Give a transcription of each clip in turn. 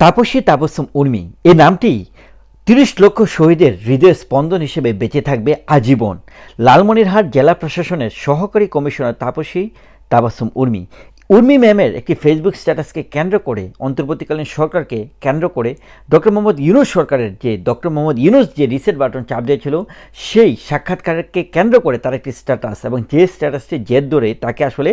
তাপসী তাপসম উর্মি। এই নামটি তিরিশ লক্ষ শহীদের হৃদয় স্পন্দন হিসেবে বেঁচে থাকবে আজীবন। লালমনিরহাট জেলা প্রশাসনের সহকারী কমিশনার তাপসী তাবাসুম উর্মি। উর্মি ম্যামের একটি ফেসবুক স্ট্যাটাসকে কেন্দ্র করে, অন্তর্বর্তীকালীন সরকারকে কেন্দ্র করে ডক্টর মোহাম্মদ ইউনুস সরকারের যে ডক্টর মোহাম্মদ ইউনুস যে রিসেট বাটন চাপ দিয়েছিল, সেই সাক্ষাৎকারকে কেন্দ্র করে তার একটি স্ট্যাটাস এবং যে স্ট্যাটাসটি জেদ ধরে তাকে আসলে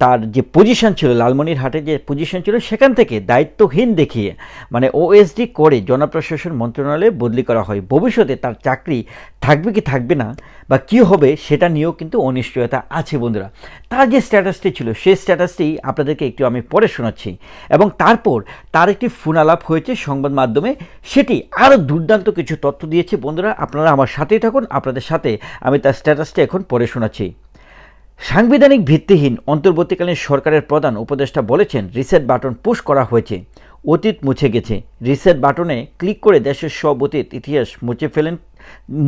তার যে পজিশন ছিল লালমনিরহাটে যে পজিশন ছিল, সেখান থেকে দায়িত্বহীন দেখিয়ে মানে ওএসডি করে জনপ্রশাসন মন্ত্রণালয়ে বদলি করা হয়। ভবিষ্যতে তার চাকরি থাকবে কি থাকবে না, বা কি হবে, সেটা নিয়েও কিন্তু অনিশ্চয়তা আছে বন্ধুরা। তার যে স্ট্যাটাসটি ছিল, সেই স্ট্যাটাসটি আপনাদেরকে একটু আমি পরে শোনাচ্ছি। এবং তারপর তার একটি ফোনালাপ হয়েছে সংবাদ মাধ্যমে, সেটি আরও দুর্দান্ত কিছু তথ্য দিয়েছে। বন্ধুরা, আপনারা আমার সাথেই থাকুন, আপনাদের সাথে আমি তার স্ট্যাটাসটি এখন পড়ে শোনাচ্ছি। সাংবিধানিক ভিত্তিহীন অন্তর্বর্তীকালীন সরকারের প্রধান উপদেষ্টা বলেছেন, রিসেট বাটন পুশ করা হয়েছে, অতীত মুছে গেছে। রিসেট বাটনে ক্লিক করে দেশের সব অতীত, ইতিহাস মুছে ফেলেন,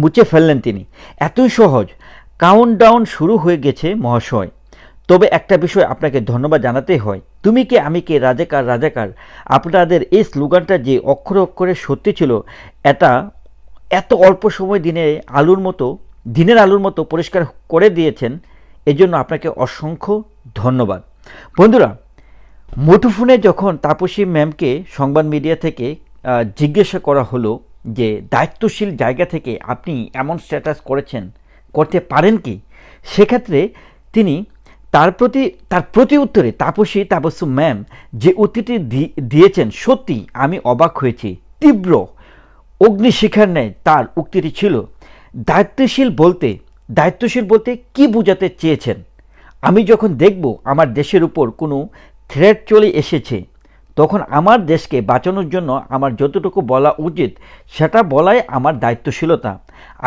মুছে ফেললেন তিনি। এতই সহজ কাউন্টডাউন শুরু হয়ে গেছে মহাশয়। তবে একটা বিষয় আপনাকে ধন্যবাদ জানাতেই হয়, তুমি কে, আমি কে, রাজাকার রাজাকার, আপনাদের এই স্লোগানটা যে অক্ষরে অক্ষরে সত্যি ছিল, এটা এত অল্প সময় দিনে আলুর মতো, দিনের আলুর মতো পরিষ্কার করে দিয়েছেন এজন্য আপনাকে অসংখ্য ধন্যবাদ। বন্ধুরা মুঠোফোনে যখন তাপসী ম্যামকে সংবাদ মিডিয়া থেকে জিজ্ঞাসা করা হলো যে, দায়িত্বশীল জায়গা থেকে আপনি এমন স্ট্যাটাস করেছেন, করতে পারেন কি? সেক্ষেত্রে তিনি তার প্রতি তার প্রতি উত্তরে তাপসী, তাপসু ম্যাম যে উত্তরটি দিয়েছেন, সত্যি আমি অবাক হয়েছি। তীব্র অগ্নিশিখার ন্যায় তার উক্তিটি ছিল, দায়িত্বশীল বলতে দায়িত্বশীল বলতে কি বোঝাতে চেয়েছেন? আমি যখন দেখব আমার দেশের উপর কোনো থ্রেট চলে এসেছে, তখন আমার দেশকে বাঁচানোর জন্য আমার যতটুকু বলা উচিত, সেটা বলাই আমার দায়িত্বশীলতা।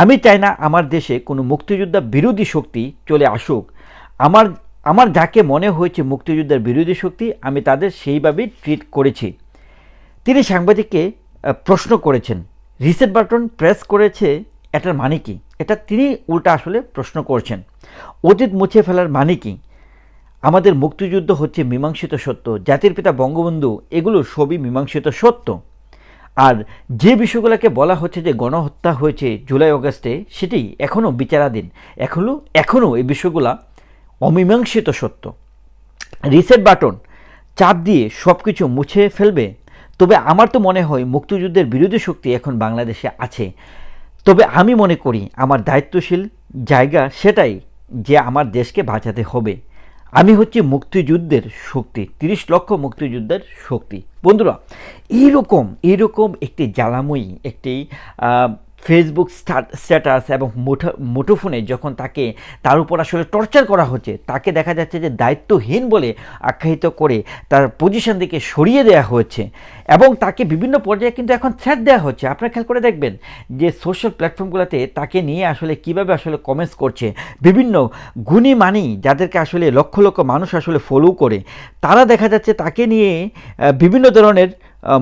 আমি চাই না আমার দেশে কোনো মুক্তিযোদ্ধা বিরোধী শক্তি চলে আসুক। আমার আমার যাকে মনে হয়েছে মুক্তিযোদ্ধার বিরোধী শক্তি, আমি তাদের সেইভাবেই ট্রিট করেছি। তিনি সাংবাদিককে প্রশ্ন করেছেন, রিসেট বাটন প্রেস করেছে এটার মানে কি? এটা তিনি উল্টা আসলে প্রশ্ন করছেন। অতীত মুছে ফেলার মানে কি? আমাদের মুক্তিযুদ্ধ হচ্ছে মীমাংসিত সত্য, জাতির পিতা বঙ্গবন্ধু, এগুলো সবই মীমাংসিত সত্য। আর যে বিষয়গুলোকে বলা হচ্ছে যে গণহত্যা হয়েছে জুলাই অগস্টে, সেটি এখনও বিচারাধীন। এখনও এখনও এই বিষয়গুলা অমীমাংসিত সত্য। রিসেট বাটন, চাপ দিয়ে সব কিছু মুছে ফেলবে। তবে আমার তো মনে হয় মুক্তিযুদ্ধের বিরোধী শক্তি এখন বাংলাদেশে আছে। তবে আমি মনে করি আমার দায়িত্বশীল জায়গা সেটাই যে আমার দেশকে বাঁচাতে হবে। আমি হচ্ছে মুক্তিযুদ্ধের শক্তি, তিরিশ লক্ষ মুক্তিযুদ্ধের শক্তি। বন্ধুরা, এইরকম এইরকম একটি জ্বালাময়ী, একটি ফেসবুক স্ট্যাটাস এবং মুঠো, মুঠোফোনে যখন তাকে, তার উপর আসলে টর্চার করা হচ্ছে, তাকে দেখা যাচ্ছে যে দায়িত্বহীন বলে আখ্যায়িত করে তার পজিশন থেকে সরিয়ে দেওয়া হয়েছে এবং তাকে বিভিন্ন পর্যায়ে কিন্তু এখন থ্রেট দেওয়া হচ্ছে। আপনারা খেয়াল করে দেখবেন যে সোশ্যাল প্ল্যাটফর্মগুলোতে তাকে নিয়ে আসলে কীভাবে আসলে কমেন্টস করছে, বিভিন্ন গুণী মানি যাদেরকে আসলে লক্ষ লক্ষ মানুষ আসলে ফলো করে, তারা দেখা যাচ্ছে তাকে নিয়ে বিভিন্ন ধরনের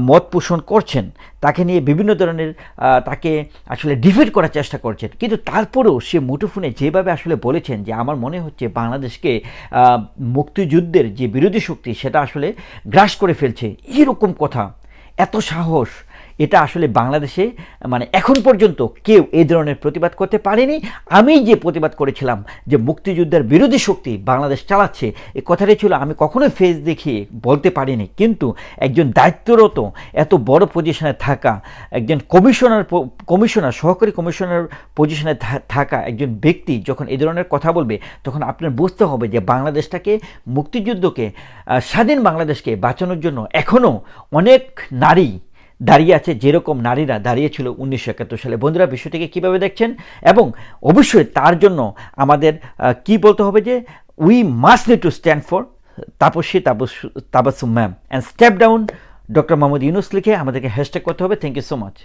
মত পোষণ করছেন, তাকে নিয়ে বিভিন্ন ধরনের তাকে আসলে ডিফেট করার চেষ্টা করছেন। কিন্তু তারপরেও সে মুঠোফোনে যেভাবে আসলে বলেছেন যে, আমার মনে হচ্ছে বাংলাদেশকে মুক্তিযুদ্ধের যে বিরোধী শক্তি, সেটা আসলে গ্রাস করে ফেলছে। এরকম কথা, এত সাহস এটা আসলে বাংলাদেশে মানে এখন পর্যন্ত কেউ এই ধরনের প্রতিবাদ করতে পারেনি। আমি যে প্রতিবাদ করেছিলাম যে মুক্তিযুদ্ধের বিরোধী শক্তি বাংলাদেশ চালাচ্ছে এই কথাটি ছিল আমি কখনোই ফেস দেখিয়ে বলতে পারিনি। কিন্তু একজন দায়িত্বরত, এত বড় পজিশনে থাকা, একজন কমিশনার কমিশনার সহকারী কমিশনার পজিশনে থাকা একজন ব্যক্তি যখন এই ধরনের কথা বলবে, তখন আপনার বুঝতে হবে যে বাংলাদেশটাকে, মুক্তিযুদ্ধকে স্বাধীন বাংলাদেশকে বাঁচানোর জন্য এখনও অনেক নারী দাঁড়িয়ে আছে যেরকম নারীরা দাঁড়িয়েছিল উনিশশো একাত্তর সালে। বন্ধুরা, বিষয়টিকে কীভাবে দেখছেন? এবং অবশ্যই তার জন্য আমাদের কি বলতে হবে যে we must need to stand for Taposhi Tapos Tabassum ma'am and step down doctor Muhammad Yunus লিখে আমাদেরকে হ্যাশট্যাগ করতে হবে। Thank you so much